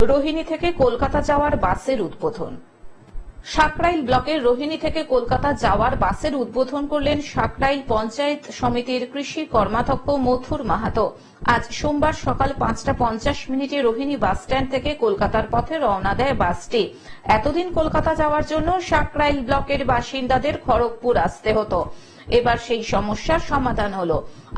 রোহিণী থেকে কলকাতা যাওয়ার বাসের উদ্বোধন। সাকরাইল ব্লকের রোহিণী থেকে কলকাতা যাওয়ার বাসের উদ্বোধন করলেন সাকরাইল পঞ্চায়েত সমিতির কৃষি কর্মাধ্যক্ষ মথুর মাহাতো। আজ সোমবার সকাল পাঁচটা পঞ্চাশ মিনিটে রোহিণী বাস স্ট্যান্ড থেকে কলকাতার পথে রওনা দেয় বাসটি। এতদিন কলকাতা যাওয়ার জন্য সাকরাইল ব্লকের বাসিন্দাদের খড়গপুর আসতে হতো। এবার সেই সমস্যার সমাধান হলো।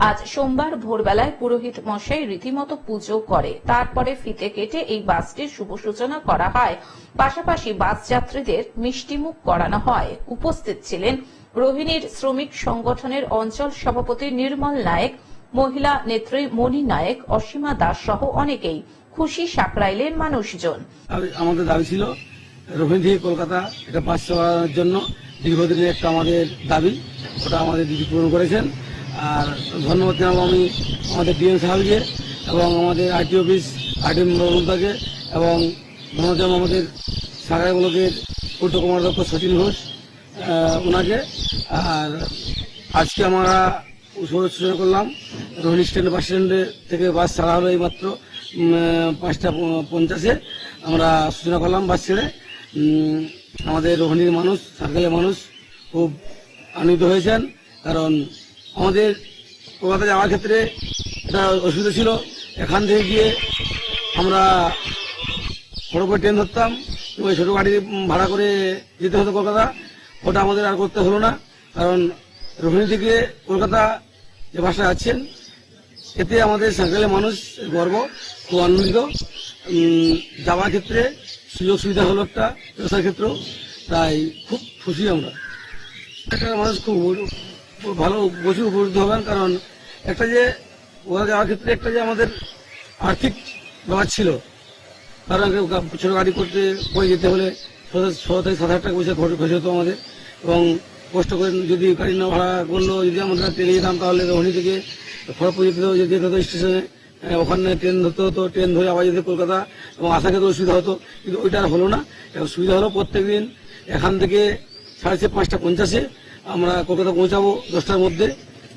আজ সোমবার ভোরবেলায় পুরোহিত মশাই রীতিমতো পুজো করে। তারপরে ফিতে কেটে এই বাসটির শুভ সূচনা করা হয়। পাশাপাশি বাস যাত্রীদের মিষ্টিমুখ করানো হয়। উপস্থিত ছিলেন রোহিণীর শ্রমিক সংগঠনের অঞ্চল সভাপতি নির্মল নায়েক, মহিলা নেত্রী মণি নায়েক, অসীমা দাস সহ অনেকেই। খুশি সাকরাইলের মানুষজন। আমাদের দাবি ছিল, রোহিণী কলকাতা এটা পাস চালানোর জন্য দীর্ঘদিনের একটা আমাদের দাবি। ওটা আমাদের দিদি পূরণ করেছেন। আর ধন্যবাদ জানাব আমি আমাদের ডিএম সাহেবকে এবং আমাদের আইটি অফিস, আইটি মমতাকে এবং ধন্যবাদ জানাব আমাদের সাগাই ব্লকের পূর্ত কমান্ডার সচিন ঘোষ ওনাকে। আর আজকে আমরা সূচনা করলাম, রোহিণী স্ট্যান্ড, বাস স্ট্যান্ডে থেকে বাস ছাড়া হলো এইমাত্র পাঁচটা পঞ্চাশে। আমরা সূচনা করলাম বাস ছেড়ে। আমাদের রোহিণীর মানুষ, সার্কেলের মানুষ খুব আনন্দিত হয়েছেন, কারণ আমাদের কলকাতা যাওয়ার ক্ষেত্রে একটা অসুবিধা ছিল। এখান থেকে গিয়ে আমরা বড় করে ট্রেন ধরতাম ওই ছোটো গাড়ি ভাড়া করে যেতে হতো কলকাতা। ওটা আমাদের আর করতে হলো না, কারণ রোহিণী থেকে কলকাতা যে ভাষায় আছেন এতে আমাদের সার্কেলের মানুষ গর্ব, খুব আনন্দিত। যাওয়ার ক্ষেত্রে সুযোগ সুবিধা হলো একটা ব্যবসার ক্ষেত্রেও, তাই খুব খুশি আমরা। একটা মানুষ খুব ভালো প্রচুর উপকৃত হবেন, কারণ একটা যে ওরা যাওয়ার ক্ষেত্রে একটা যে আমাদের আর্থিক ব্যাপার ছিল। কারণ গা- গাড়ি করতে করে যেতে হলে ছ থেকে সাত হাজার টাকা পয়সা খরচ হতো আমাদের। এবং কষ্ট করে যদি গাড়ি না ভাড়া করল, যদি আমরা ট্রেনে যেতাম, তাহলে রোহিণী থেকে খড়গপুর যেতে হতো যেতে হতো স্টেশনে। ওখানে ট্রেন ধরতে হতো, ট্রেন ধরে আবার যেতে কলকাতা। এবং আসা ক্ষেত্রে অসুবিধা হতো, কিন্তু ওইটা আর হলো না। সুবিধা হলো প্রত্যেকদিন এখান থেকে সাড়ে চার পাঁচটা পঞ্চাশে আমরা কলকাতা পৌঁছাবো দশটার মধ্যে।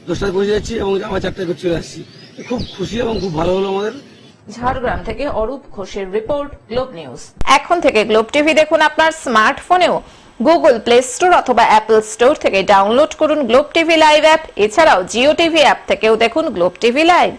দশটায় পৌঁছে যাচ্ছি এবং আবার চারটায় করে চলে আসছি। খুব খুশি এবং খুব ভালো হলো আমাদের। ঝাড়গ্রাম থেকে অরূপ ঘোষের রিপোর্ট গ্লোব নিউজ। এখন থেকে গ্লোব টিভি দেখুন আপনার স্মার্টফোনেও। গুগল প্লে স্টোর অথবা অ্যাপল স্টোর থেকে ডাউনলোড করুন গ্লোব টিভি লাইভ অ্যাপ। এছাড়াও জিও টিভি অ্যাপ থেকেও দেখুন গ্লোব টিভি লাইভ।